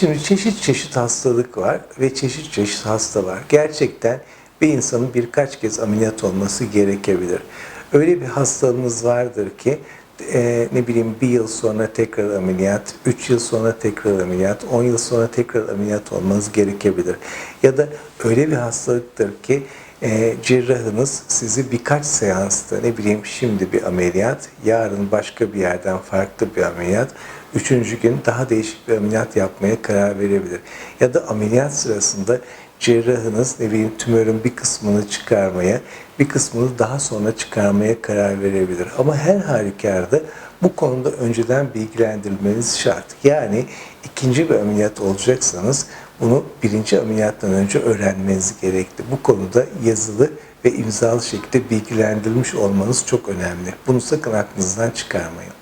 Şimdi çeşit çeşit hastalık var ve çeşit çeşit hasta var. Gerçekten bir insanın birkaç kez ameliyat olması gerekebilir. Öyle bir hastalığınız vardır ki e, ne bileyim bir yıl sonra tekrar ameliyat, üç yıl sonra tekrar ameliyat, on yıl sonra tekrar ameliyat olmanız gerekebilir. Ya da öyle bir hastalıktır ki e, cerrahınız sizi birkaç seansta ne bileyim şimdi bir ameliyat, yarın başka bir yerden farklı bir ameliyat, üçüncü gün daha değişik bir ameliyat yapmaya karar verebilir. Ya da ameliyat sırasında cerrahınız ne bileyim tümörün bir kısmını çıkarmaya, bir kısmını daha sonra çıkarmaya karar verebilir. Ama her halükarda bu konuda önceden bilgilendirilmeniz şart. Yani ikinci bir ameliyat olacaksanız bunu birinci ameliyattan önce öğrenmeniz gerekli. Bu konuda yazılı ve imzalı şekilde bilgilendirilmiş olmanız çok önemli. Bunu sakın aklınızdan çıkarmayın.